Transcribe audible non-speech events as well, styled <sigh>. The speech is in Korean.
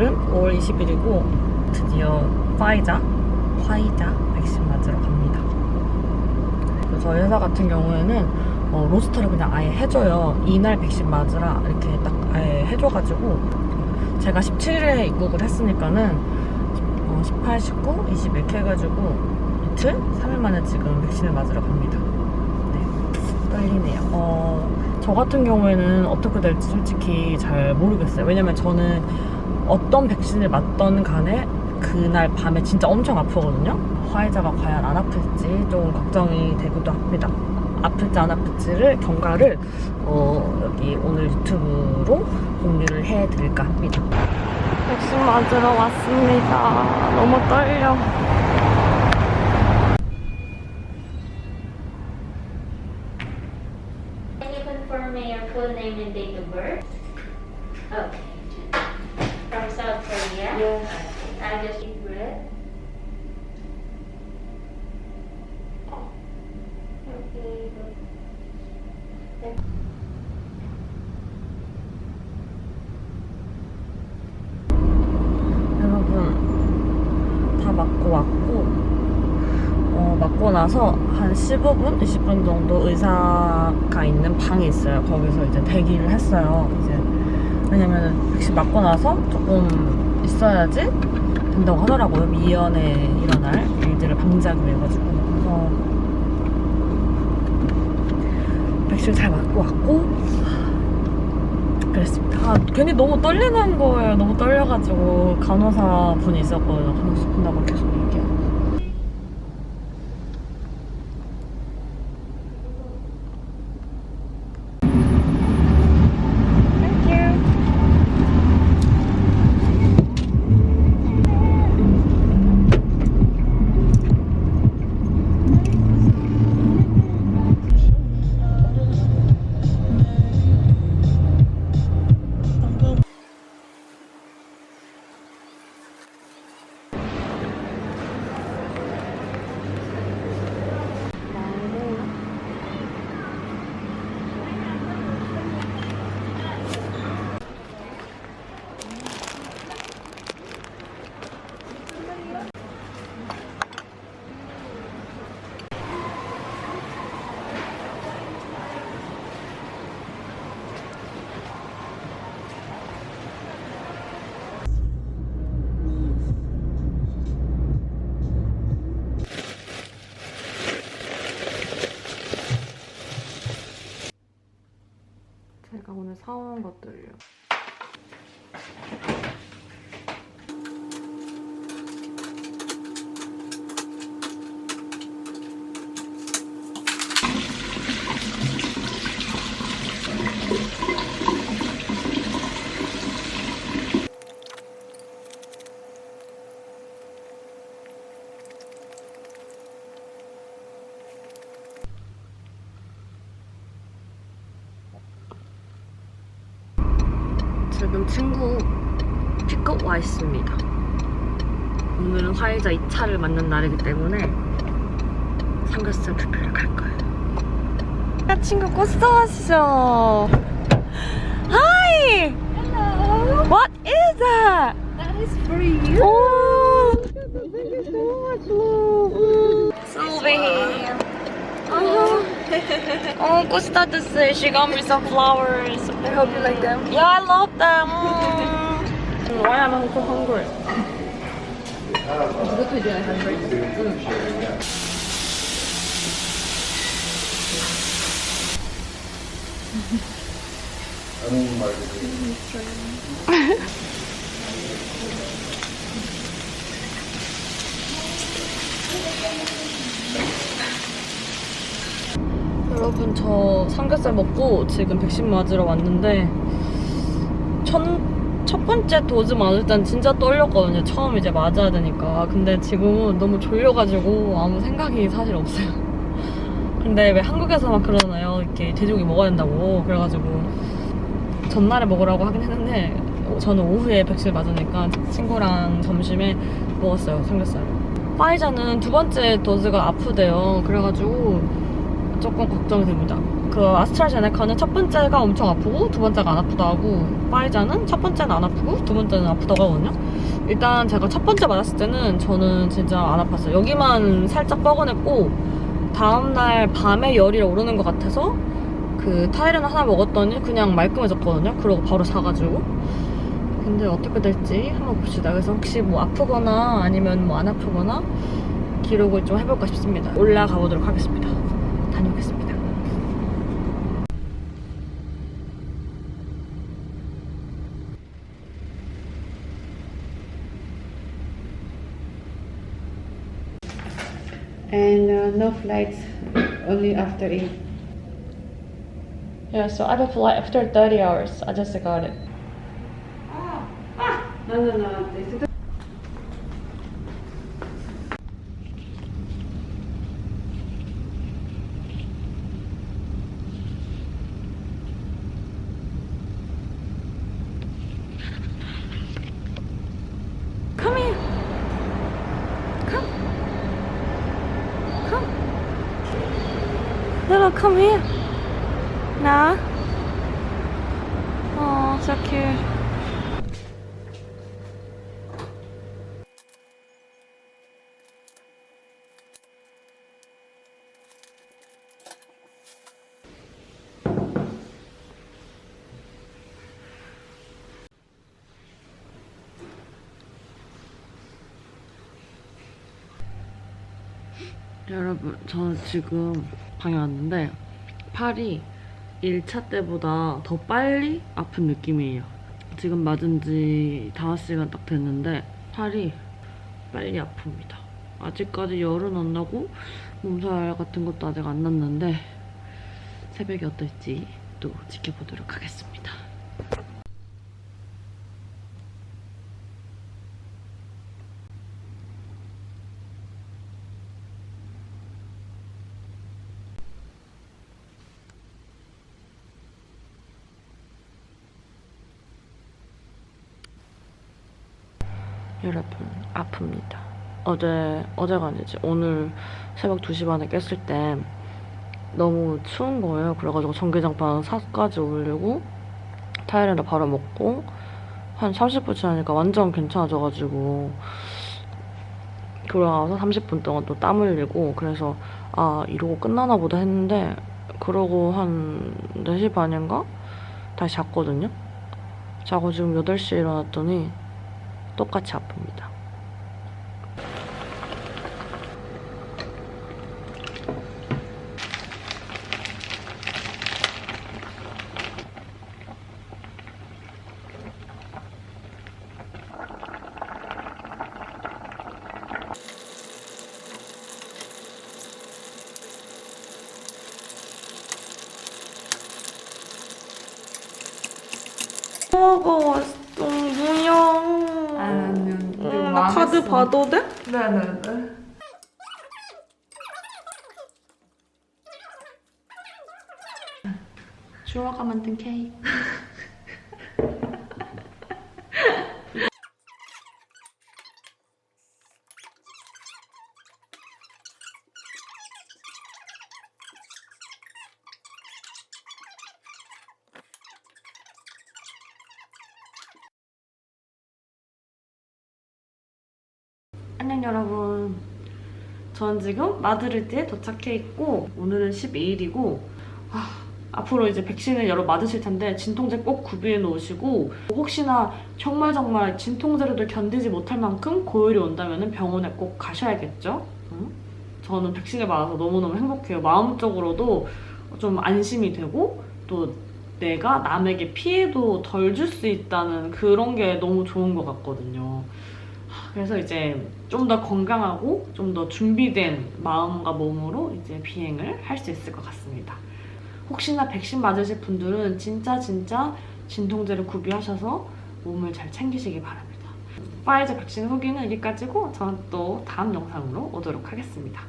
오늘은 5월 20일이고 드디어 화이자, 화이자 백신 맞으러 갑니다. 저희 회사 같은 경우에는 어, 로스터를 그냥 아예 해줘요. 이날 백신 맞으라 이렇게 딱 아예 해줘가지고 제가 17일에 입국을 했으니까는 어, 18, 19, 20 이렇게 해가지고 이틀? 3일 만에 지금 백신을 맞으러 갑니다. 네, 떨리네요. 어, 저 같은 경우에는 어떻게 될지 솔직히 잘 모르겠어요. 왜냐면 저는 어떤 백신을 맞던 간에 그날 밤에 진짜 엄청 아프거든요. 화이자가 과연 안 아플지 좀 걱정이 되기도 합니다. 아플지 안 아플지를 경과를 어, 여기 오늘 유튜브로 공유를 해드릴까 합니다. 백신 맞으러 왔습니다. 너무 떨려. Can you confirm your full name and date of birth? Okay. From South Korea? Yes. I just eat bread. 여러분 다 맞고 왔고 어, 맞고 나서 한 15분, 20분 정도 의사가 있는 방이 있어요. 거기서 이제 대기를 했어요. 왜냐면 백신 맞고 나서 조금 있어야지 된다고 하더라고요. 미연에 일어날 일들을 방지하기 위해 가지고 그래서 백신 잘 맞고 왔고 그랬습니다. 아, 괜히 너무 떨리는 거예요. 너무 떨려가지고 간호사 분이 있었거든요. 간호사 분하고 계속 사온 것들요. 지금 친구 픽업 와 있습니다. 오늘은 화이자 2차를 맞는 날이기 때문에 삼겹살 뷔페를 갈 거예요. 야, 친구 꽃사하시죠? Hi! Hello. What is that? That is for you. Oh! Thank you so much, love. Sylvie. Uh-huh. <laughs> oh, say she got me some flowers. I hope you like them. Yeah, I love them. <laughs> Why am I so hungry? It's good do <laughs> 여러분 저 삼겹살 먹고 지금 백신 맞으러 왔는데 첫, 첫 번째 도즈 맞을 땐 진짜 떨렸거든요. 처음 이제 맞아야 되니까. 근데 지금은 너무 졸려가지고 아무 생각이 사실 없어요. <laughs> 근데 왜 한국에서만 그러나요? 이렇게 돼지고기 먹어야 된다고. 그래가지고 전날에 먹으라고 하긴 했는데 저는 오후에 백신 맞으니까 친구랑 점심에 먹었어요. 삼겹살을. 파이자는 두 번째 도즈가 아프대요. 그래가지고 조금 걱정이 됩니다. 그 아스트라제네카는 첫 번째가 엄청 아프고 두 번째가 안 아프다고 파이자는 첫 번째는 안 아프고 두 번째는 아프다고 하거든요. 일단 제가 첫 번째 맞았을 때는 저는 진짜 안 아팠어요. 여기만 살짝 뻐근했고 다음날 밤에 열이 오르는 것 같아서 그 타이레놀 하나 먹었더니 그냥 말끔해졌거든요. 그러고 바로 사가지고. 근데 어떻게 될지 한번 봅시다. 그래서 혹시 뭐 아프거나 아니면 뭐 안 아프거나 기록을 좀 해볼까 싶습니다. 올라가 보도록 하겠습니다. 다녀오겠습니다. and uh, no flights only after 8 Yeah, so I have a flight after 30 hours. I just got it. no no no Little, come here. Nah. Oh, so cute. 여러분, 저는 지금 방에 왔는데 팔이 1차 때보다 더 빨리 아픈 느낌이에요. 지금 맞은 지 5시간 딱 됐는데 팔이 빨리 아픕니다. 아직까지 열은 안 나고 몸살 같은 것도 아직 안 났는데 새벽이 어떨지 또 지켜보도록 하겠습니다. 여러분 아픕니다. 어제 어제가 아니지 오늘 새벽 2시 반에 깼을 때 너무 추운 거예요. 그래가지고 전기장판 4까지 올리고 타이레놀 바로 먹고 한 30분 지나니까 완전 괜찮아져가지고 돌아와서 30분 동안 또 땀 흘리고 그래서 아 이러고 끝나나 보다 했는데 그러고 한 4시 반인가 다시 잤거든요. 자고 지금 8시에 일어났더니 똑같이 아픕니다. 먹어 음, 나 카드 봐도 돼? 네네네 주아가 만든 케이크. <laughs> 여러분. 전 지금 마드리드에 도착해 있고 오늘은 12일이고 앞으로 이제 백신을 여러 맞으실 텐데 진통제 꼭 구비해 놓으시고 혹시나 정말 정말 진통제로도 견디지 못할 만큼 고열이 온다면 병원에 꼭 가셔야겠죠. 응? 저는 백신을 맞아서 너무너무 행복해요. 마음적으로도 좀 안심이 되고 또 내가 남에게 피해도 덜 줄 수 있다는 그런 게 너무 좋은 것 같거든요. 그래서 이제 좀 더 건강하고 좀 더 준비된 마음과 몸으로 이제 비행을 할 수 있을 것 같습니다. 혹시나 백신 맞으실 분들은 진짜 진짜 진통제를 구비하셔서 몸을 잘 챙기시기 바랍니다. 파이저 백신 후기는 여기까지고 저는 또 다음 영상으로 오도록 하겠습니다.